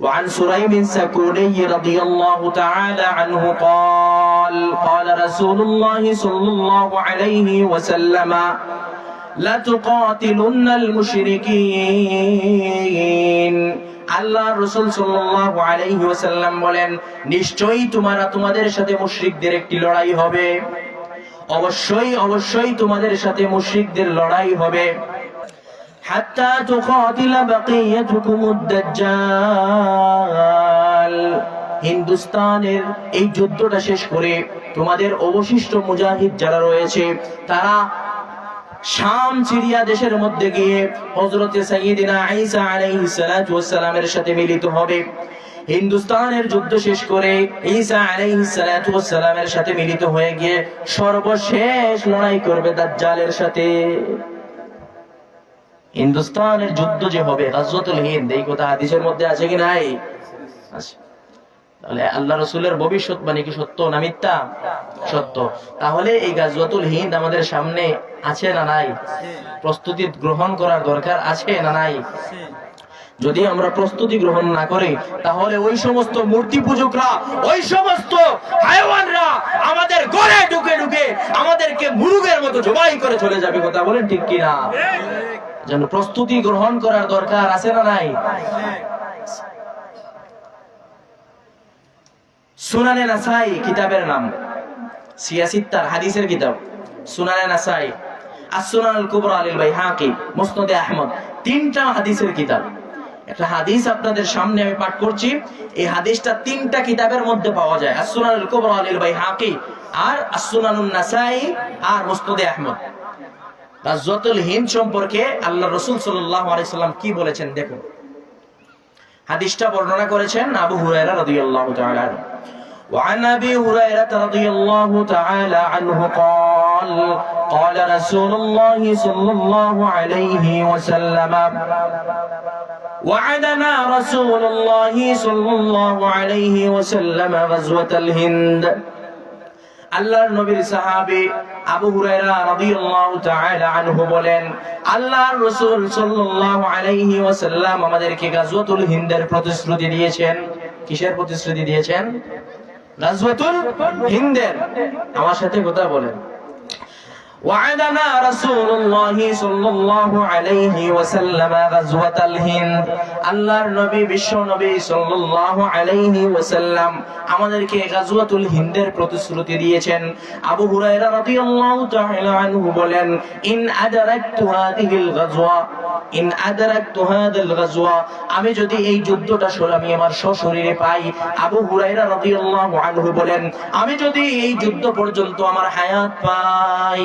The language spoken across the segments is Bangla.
وعن سريم السكوني رضي الله تعالى عنه قال قال رسول الله صلى الله عليه وسلم لتقاتلن المشركين আল্লাহ রসুল সাল্লাল্লাহু আলাইহি ওয়াসাল্লাম বলেন নিশ্চয়ই তোমরা তোমাদের সাথে মুশরিকদের একটি লড়াই হবে অবশ্যই অবশ্যই তোমাদের সাথে মুশরিকদের লড়াই হবে হাত্তা তুকাতিলা বাকিয়াতুকুমুদ দাজ্জাল হিন্দুস্তানের এই যুদ্ধটা শেষ করে তোমাদের অবশিষ্ট মুজাহিদ যারা রয়েছে, তারা শাম সিরিয়া দেশের মধ্যে গিয়ে হযরতে সাইয়্যিদিনা ঈসা আলাইহিস সালাতু সাথে মিলিত হবে। হিন্দুস্তানের যুদ্ধ শেষ করে ঈসা আলাইহিস সালাতু সালামের সাথে মিলিত হয়ে গিয়ে সর্বশেষ লড়াই করবে দাজ্জালের সাথে। হিন্দুস্তানের যুদ্ধ যে হবে, গাজওয়াতুল হিন্দ, এই কথা হাদিসের মধ্যে আছে কি নাই? আছে। তাহলে আল্লাহ রসুলের ভবিষ্যৎবাণী কি সত্য না মিথ্যা? সত্য। তাহলে এই গাজওয়াতুল হিন্দ আমাদের সামনে আছে না নাই? প্রস্তুতি গ্রহণ করার দরকার আছে না নাই? যদি আমরা প্রস্তুতি গ্রহণ না করি, তাহলে ওই সমস্ত মূর্তি পূজকরা, ওই সমস্ত হায়ওয়ানরা আমাদের ঘরে ঢুকে ঢুকে আমাদেরকে মুরুগের মতো জবাই করে চলে যাবে, কথা বলেন ঠিক কিনা? যেন প্রস্তুতি গ্রহণ করার দরকার আছে না নাই? সুনানে নাসাই কিতাবের নাম। সিয়াসিত্তার হাদিসের কিতাব। সুনানে নাসাই। আসুনান আল কুবরা আলিল বাইহাকি, মুসনাদে আহমদ। তিনটা হাদিসের কিতাব। একটা হাদিস আপনাদের সামনে আমি পাঠ করছি। এই হাদিসটা তিনটা কিতাবের মধ্যে পাওয়া যায়। আসুনান আল কুবরা আলিল বাইহাকি আর আসুনানুন নাসাই আর মুসনাদে আহমদ। গাজওয়াতুল হিন্দ সম্পর্কে আল্লাহ রাসূল সাল্লাল্লাহু আলাইহি সাল্লাম কি বলেছেন দেখুন হাদিসটা বর্ণনা করেছেন আবু হুরায়রা রাদিয়াল্লাহু তাআলা আনহু وعن ابي هريره رضي الله تعالى عنه قال قال رسول الله صلى الله عليه وسلم وعدنا رسول الله صلى الله عليه وسلم غزوه الهند আল্লাহর নবীর সাহাবী আবু হুরায়রা রাদিয়াল্লাহু তাআলা আনহু বলেন, আল্লাহর রাসূল সাল্লাল্লাহু আলাইহি ওয়াসাল্লাম আমাদেরকে গাজওয়াতুল হিন্দের প্রতিশ্রুতি দিয়েছেন। কিসের প্রতিশ্রুতি দিয়েছেন? গাজওয়াতুল হিন্দের। আমার সাথে কথা বলেন। وعدنا رسول الله صلى الله عليه وسلم غزوة الهند আল্লাহর নবী বিশ্ব নবী সাল্লাল্লাহু আলাইহি ওয়াসাল্লাম আমাদেরকে গাজওয়াতুল হিন্দের প্রতিশ্রুতি দিয়েছেন আবু হুরায়রা রাদিয়াল্লাহু তাআলা আনহু বলেন ইন আদরাকতু হাদিহিল গাজওয়া ইন আদরাকতু হাদিল গাজওয়া আমি যদি এই যুদ্ধটা সর আমি আমার সশরীরে পাই আবু হুরায়রা রাদিয়াল্লাহু আনহু বলেন আমি যদি এই যুদ্ধ পর্যন্ত আমার হায়াত পাই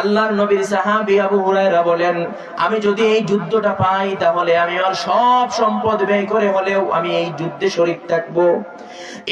আল্লাহর নবীর সাহাবী আবু হুরায়রা বলেন, আমি যদি এই যুদ্ধটা পাই, তাহলে আমি আমার সব সম্পদ ব্যয় করে হলেও আমি এই যুদ্ধে শরীক থাকব।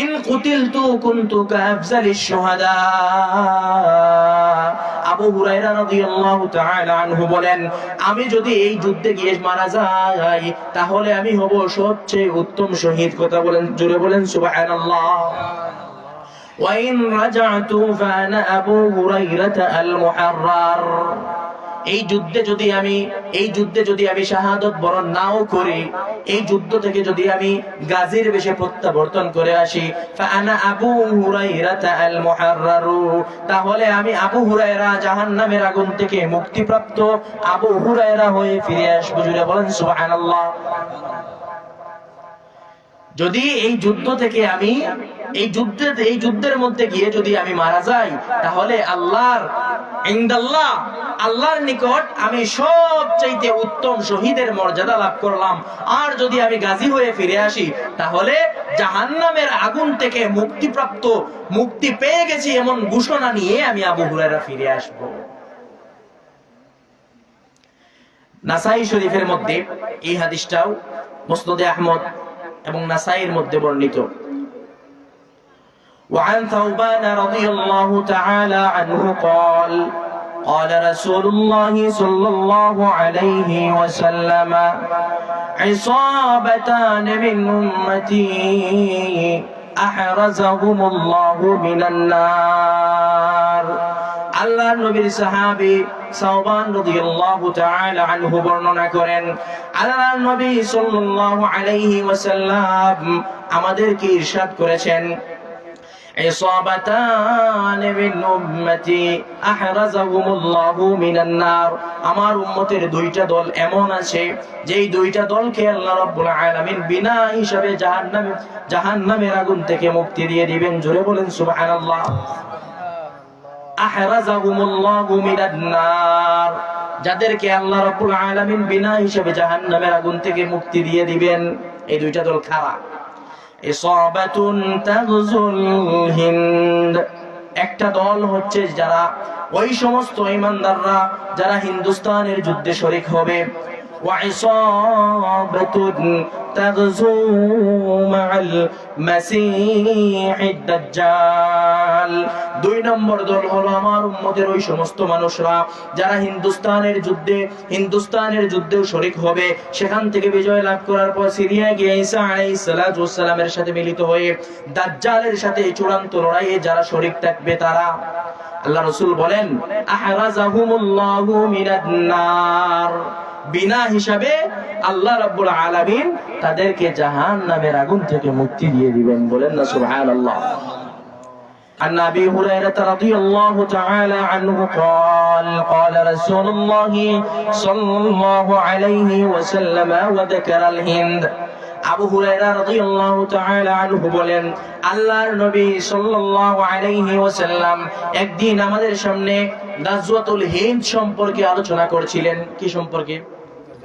ইন কুতিলতু কুনতু কাফজালিশ শুহাদা। আবু হুরায়রা রাদিয়াল্লাহু তাআলা আনহু বলেন, আমি যদি এই যুদ্ধে গিয়ে মারা যাই, তাহলে আমি হব সবচেয়ে উত্তম শহীদ। কথা বলেন, জোরে বলেন, সুবহানাল্লাহ। ওয়াইন রাজাতু ফানা আবু হুরাইরাতা আল এই যুদ্ধে যদি আমি, এই যুদ্ধে যদি আমি শাহাদত বরণ নাও করি, এই যুদ্ধ থেকে যদি আমি গাজীর বেশে প্রত্যাবর্তন করে আসি আবু আল তাহলে আমি আবু হুরায়রা জাহান্নামের আগুন থেকে মুক্তিপ্রাপ্ত আবু হুরায়রা হয়ে ফিরে আসব। জুড়ে বলেন সুবহানাল্লাহ। যদি এই যুদ্ধ থেকে আমি, এই যুদ্ধে, এই যুদ্ধের মধ্যে গিয়ে যদি আমি মারা যাই, তাহলে আল্লাহর, ইনদাল্লাহ, আল্লাহর নিকট আমি সবচাইতে উত্তম শহীদের মর্যাদা লাভ করলাম। আর যদি আমি গাজী হয়ে ফিরে আসি, তাহলে জাহান্নামের আগুন থেকে মুক্তিপ্রাপ্ত, মুক্তি পেয়ে গেছি এমন ঘোষণা নিয়ে আমি আবু হুরায়রা ফিরে আসব। নাসাই শরীফের মধ্যে এই হাদিসটাও, মুসনদে আহমদ এবং নাসাইয়ের মধ্যে বর্ণিত وعن ثوبان رضي الله تعالى عنه قال قال رسول الله صلى الله عليه وسلم عصابتان من أمتي أحرزهم الله من النار আল্লাহ নবীর সাহাবী সাওবান রাদিয়াল্লাহু তাআলা আনহু বর্ণনা করেন আল্লাহ নবী সাল্লাল্লাহু আলাইহি ওয়াসাল্লাম আমাদেরকে ইরশাদ করেছেন আমার উম্মতের দুইটা দল এমন আছে, যেই দুইটা দলকে আল্লাহ রাব্বুল আলামিন বিনা হিসাবে জাহান্নামে জাহান্নামের আগুন থেকে মুক্তি দিয়ে দিবেন। জোরে বলেন সুবহানাল্লাহ। যাদেরকে আল্লাহ রাব্বুল আলামিন বিনা হিসাবে জাহান্নামের আগুন থেকে মুক্তি দিয়ে দিবেন, এই দুইটা দল খারাপ হিন্দ। একটা দল হচ্ছে যারা ওই সমস্ত ইমানদাররা যারা হিন্দুস্তানের যুদ্ধে শরিক হবে وعصابة تغزو مع المسيح الدجال দুই নম্বর দল হলো আমার উম্মতের ওই সমস্ত মানুষরা যারা হিন্দুস্তানের যুদ্ধে হিন্দুস্তানের যুদ্ধেও শরিক হবে সেখান থেকে বিজয় লাভ করার পর সিরিয়া গিয়ে ঈসা আলাইহিস সালাতু ওয়াস সালামের সাথে মিলিত হয়ে দাজ্জালের সাথে এই চূড়ান্ত লড়াইয়ে যারা শরিক থাকবে তারা আল্লাহ রাসূল বলেন আহরাজাহুমুল্লাহু মিনান নার বিনা হিসাবে আল্লাহ রাব্বুল আলামিন তাদেরকে জাহান্নামের আগুন থেকে মুক্তি দিয়ে দিবেন বলেন না সুবহানাল্লাহ عن ابي هريره رضي الله تعالى عنه قال قال رسول الله صلى الله عليه وسلم وذكر الهند আবু হুরায়রা রাদিয়াল্লাহু তাআলা আনহু বলেন আল্লাহর নবী সাল্লাল্লাহু আলাইহি ওয়াসাল্লাম একদিন আমাদের সামনে গাজওয়াতুল হিন্দ সম্পর্কে আলোচনা করছিলেন কি সম্পর্কে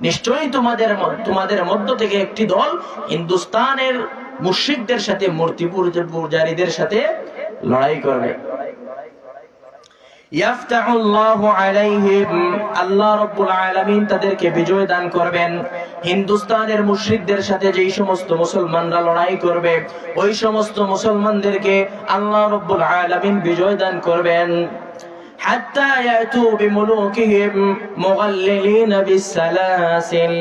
নিশ্চয়ই তোমাদের তোমাদের মধ্য থেকে একটি দল হিন্দুস্তানের মুশরিকদের সাথে মূর্তি পূজারীদের সাথে লড়াই করবে। আল্লাহ বিজয় দান করবেন। হিন্দুস্তানের সাথে যেই সমস্ত মুসলমানরা লড়াই করবে, ওই সমস্ত মুসলমানদেরকে আল্লাহ রাব্বুল বিজয় দান করবেন। حتى يأتوا بملوكهم مغللين بالسلاسل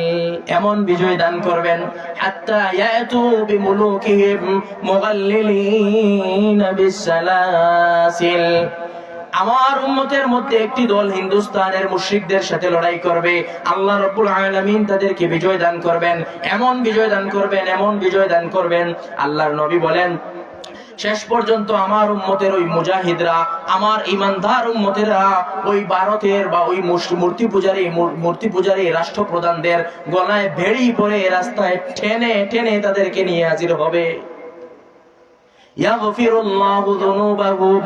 এমন বিজয় দান করবেন حتى يأتوا بملوكهم مغللين بالسلاسل আমার উম্মতের মধ্যে একটি দল হিন্দুস্তানের মুশরিকদের সাথে লড়াই করবে আল্লাহ রব্বুল আলামিন তাদেরকে বিজয় দান করবেন এমন বিজয় দান করবেন এমন বিজয় দান করবেন আল্লাহর নবী বলেন শেষ পর্যন্ত আমার উম্মতের ওই মুজাহিদরা, আমার ইমানদার উম্মতেরা, ওই ভারতের বা ওই মূর্তি পূজারী মূর্তি পূজারী রাষ্ট্রপ্রধানদের গলায় ভেড়ি পরে রাস্তায় টেনে টেনে তাদেরকে নিয়ে হাজির হবে। ইয়াগফিরুল্লাহু যুনুবাহুম।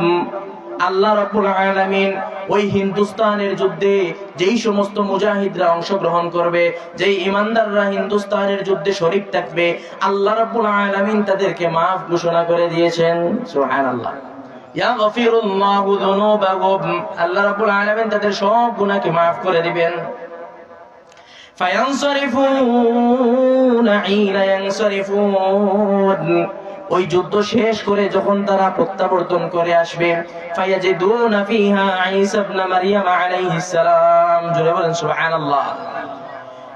আল্লাহ রব্বুল আলামিন ওই হিন্দুস্তানের যুদ্ধে যেই সমস্ত মুজাহিদরা অংশগ্রহণ করবে, যেই ইমানদাররা হিন্দুস্তানের যুদ্ধে শরীফ থাকবে, আল্লাহ রব্বুল আলামিন তাদেরকে মাফ ঘোষণা করে দিয়েছেন। সুবহানাল্লাহ। আল্লাহ রাব্বুল আলামিন তাদের সব গুনাহকে maaf করে দিবেন। ফায়ানসারিফুন ইলা ইয়ানসারিফুন। ওই যুদ্ধ শেষ করে যখন তারা প্রত্যাবর্তন করে আসবে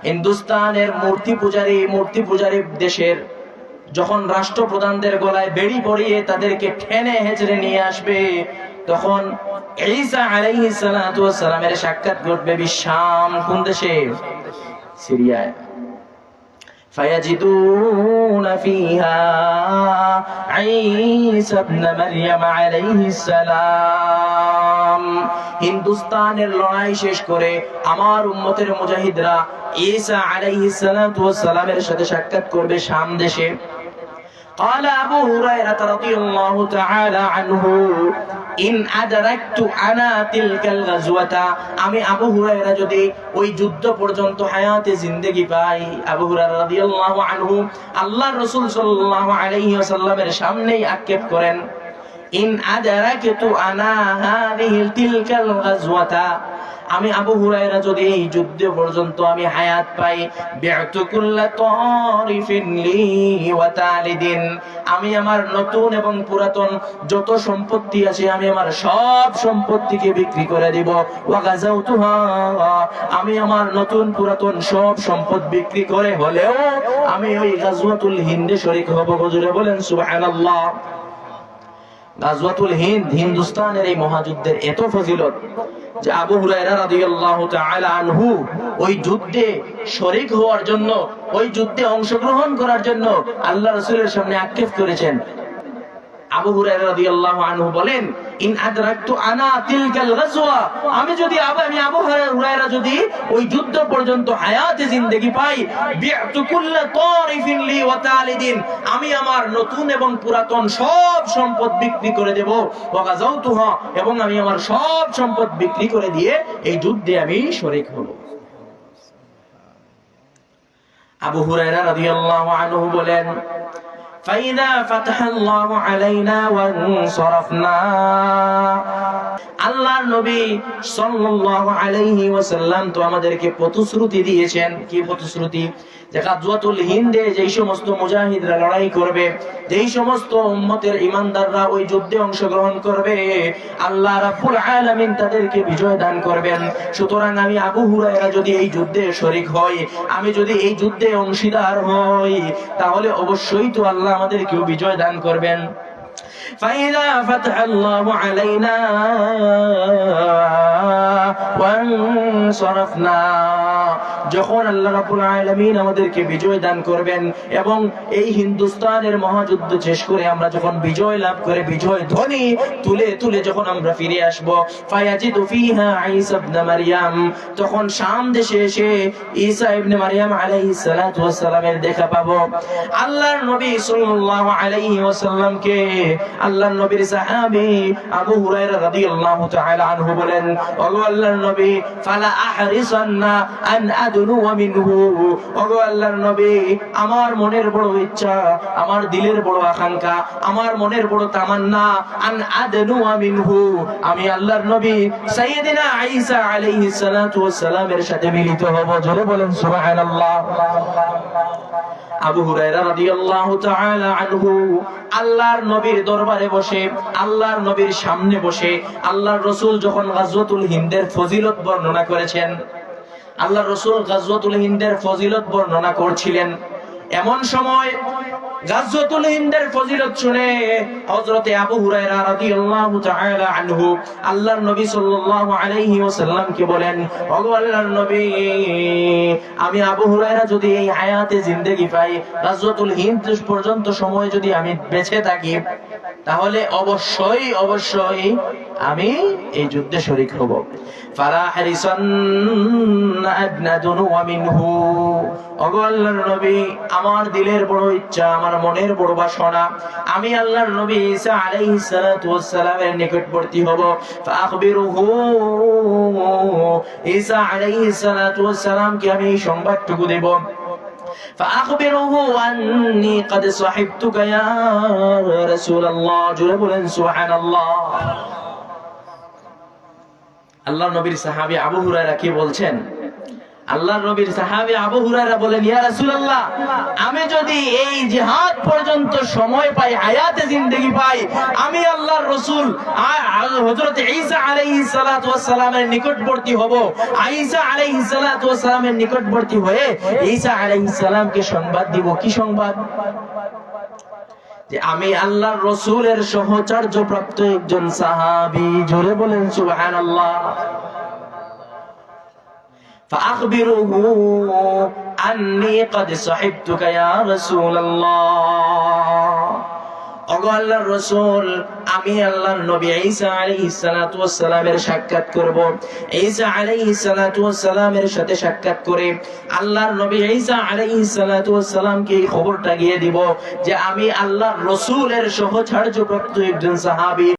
হিন্দুস্তানের মূর্তি পূজারী মূর্তি পূজারী দেশের যখন রাষ্ট্রপ্রধানদের গলায় বেড়ি পরিয়ে তাদেরকে ঠেনে হেঁচড়ে নিয়ে আসবে, তখন সাক্ষাৎ ঘটবে বিশাম কোন দেশে? সিরিয়ায়। فيجدون فيها عيسى ابن مريم عليه السلام হিন্দুস্তানের লড়াই শেষ করে আমার উম্মতের মুজাহিদরা ঈসা আলাইহিস সালাতু ওয়াস সালামের সাথে সাক্ষাৎ করবে শাম দেশে قال أبو هريرة رضي الله تعالى عنه ইন আদারাকতু আনা তিলকাল গাজওয়াতা আমি আবু হুরায়রা যদি ওই যুদ্ধ পর্যন্ত হায়াতে জিন্দেগি পাই আবু হুরায়রা রাদিয়াল্লাহু আনহু আল্লাহর রাসূল সাল্লাল্লাহু আলাইহি ওয়াসাল্লামের সামনেই আক্ষেপ করেন ইন আদারাকতু আনা হাদিহি তিলকাল গাজওয়াতা আমি আবু হুরায়রা যদি এই যুদ্ধ পর্যন্ত আমি হায়াত পাই বি'তু কুল্লা তারিফিন লি ওয়া তালিদিন। আমি আমার নতুন এবং পুরাতন যত সম্পত্তি আছে, আমি আমার সব সম্পত্তিকে বিক্রি করে দিব। আমি আমার নতুন পুরাতন সব সম্পদ বিক্রি করে হলেও আমি ওই গাজওয়াতুল হিন্দে শরীক হব। হুজুরে বলেন, সুবহানাল্লাহ। গাজওয়াতুল হিন্দ, হিন্দুস্তানের এই মহাযুদ্ধের এত ফজিলত। যে আবু হুরায়রা রাদিয়াল্লাহু তাআলা আনহু ওই যুদ্ধে শরীক হওয়ার জন্য, ওই যুদ্ধে অংশগ্রহণ করার জন্য আল্লাহ রাসূলের সামনে আক্ষেপ করেছেন। আমি আমার নতুন এবং পুরাতন সব সম্পদ বিক্রি করে দেব। ওয়া এবং আমি আমার সব সম্পদ বিক্রি করে দিয়ে এই যুদ্ধে আমি শরীক হব। আবু হুরায়রা রাদিয়াল্লাহু আনহু বলেন فإذا فتح الله علينا وانصرفنا আল্লাহর নবী সাল্লাল্লাহু আলাইহি ওয়াসাল্লাম তো আমাদেরকে প্রতিশ্রুতি দিয়েছেন কি প্রতিশ্রুতি যে গাজওয়াতুল হিন্দে যেই সমস্ত মুজাহিদরা লড়াই করবে যেই সমস্ত উম্মতের ইমানদাররা ওই যুদ্ধে অংশগ্রহণ করবে আল্লাহ রাব্বুল আলামিন তাদেরকে বিজয় দান করবেন সুতরাং আমি আবু হুরায়রা যদি এই যুদ্ধে শরীক হই আমি যদি এই যুদ্ধে অংশীদার হই তাহলে অবশ্যই তো আল্লাহ আমাদেরকেও বিজয় দান করবেন। فإذا فتح الله علينا وانصرفنا যখন আল্লাহ রাব্বুল আলামিন আমাদেরকে বিজয় দান করবেন এবং এই হিন্দুস্তানের মহাযুদ্ধ শেষ করে আমরা যখন বিজয় লাভ করে বিজয় ধ্বনি তুলে তুলে যখন আমরা ফিরে আসব ফায়াজিদু ফিহা ঈসা ইবনে মারইয়াম তখন শাম দেশে এসে ঈসা ইবনে মারইয়াম আলাইহিস সালাতু ওয়াস সালামের দেখা পাবো আল্লাহর নবী সাল্লাল্লাহু আলাইহি ওয়াসাল্লামকে আল্লাহর নবীর সাহাবী আবু হুরায়রা রাদিয়াল্লাহু তাআলা আনহু বলেন, ওগো আল্লাহর নবী, ফালা আহরিসান্না আন আদনু মিনহু। ওগো আল্লাহর নবী, আমার মনের বড় ইচ্ছা, আমার দিলের বড় আকাঙ্ক্ষা, আমার মনের বড় তামান্না, আন আদনু মিনহু। আমি আল্লাহর নবী সাইয়্যিদিনা ঈসা আলাইহিস সালাতু ওয়াস সালামের সাথে মিলিত হব। জোরে বলেন সুবহানাল্লাহ। আবু হুরায়রা রাদিয়াল্লাহু তাআলা আনহু আল্লাহর নবীর দরবারে বসে, আল্লাহর নবীর সামনে বসে, আল্লাহর রাসূল যখন গাজওয়াতুল হিন্দের ফজিলত বর্ণনা করেছেন, আল্লাহর রাসূল গাজওয়াতুল হিন্দের ফজিলত বর্ণনা করছিলেন। এমন সময় গাজওয়াতুল হিন্দের ফজিলত শুনে হযরতে আবু হুরায়রা রাদিয়াল্লাহু তাআলা আনহু আল্লাহর নবী সাল্লাল্লাহু আলাইহি ওয়াসাল্লাম কি বলেন ওগো আল্লাহর নবী, আমি আবু হুরায়রা যদি এই হায়াতে জিন্দেগি পাই, গাজওয়াতুল হিন্দ পর্যন্ত সময় যদি আমি বেঁচে থাকি তাহলে অবশ্যই অবশ্যই আমি এই যুদ্ধে শরীক হব। নবী, আমার দিলের বড় ইচ্ছা, আমার মনের বড় বাসনা। আমি আল্লাহর নবী ঈসা আলাইহিস নিকটবর্তী হব। ফাআখবিরুহু। ঈসা আলাইহিস আমি সংবাদটুকু দেব। فأخبره أني قد صحبتك يا رسول الله جل بلن سبحان الله আল্লাহ নবীর সাহাবী আবু হুরায়রা কি বলছেন আল্লাহ নবীর সাহাবী আবু হুরায়রা বলেন, ইয়া রাসূলুল্লাহ, আমি যদি এই জিহাদ পর্যন্ত সময় পাই, হায়াতে জিন্দেগি পাই, আমি আল্লাহর রাসূল হযরত ঈসা আলাইহিস সালাতু ওয়াস সালামের নিকটবর্তী হব। ঈসা আলাইহিস সালাতু ওয়াস সালামের নিকটবর্তী হয়ে ঈসা আলাইহিস সালামকে সংবাদ দিব। কি সংবাদ? যে আমি আল্লাহর রসুলের সহচর্য প্রাপ্ত একজন সাহাবি। জোরে বলেন, সুবহানাল্লাহ। فأخبره أني قد صحبتك يا رسول الله ওগো আল্লাহর রাসূল আমি আল্লাহর নবী ঈসা আলাইহিস সালাতু ওয়াস সালামের সাক্ষাৎ করব ঈসা আলাইহিস সালাতু ওয়াস সালামের সাথে সাক্ষাৎ করে আল্লাহর নবী ঈসা আলাইহিস সালাতু ওয়াস সালামকে এই খবরটা গিয়ে দিব যে আমি আল্লাহর রাসূলের সহচর্যপ্রাপ্ত একজন সাহাবী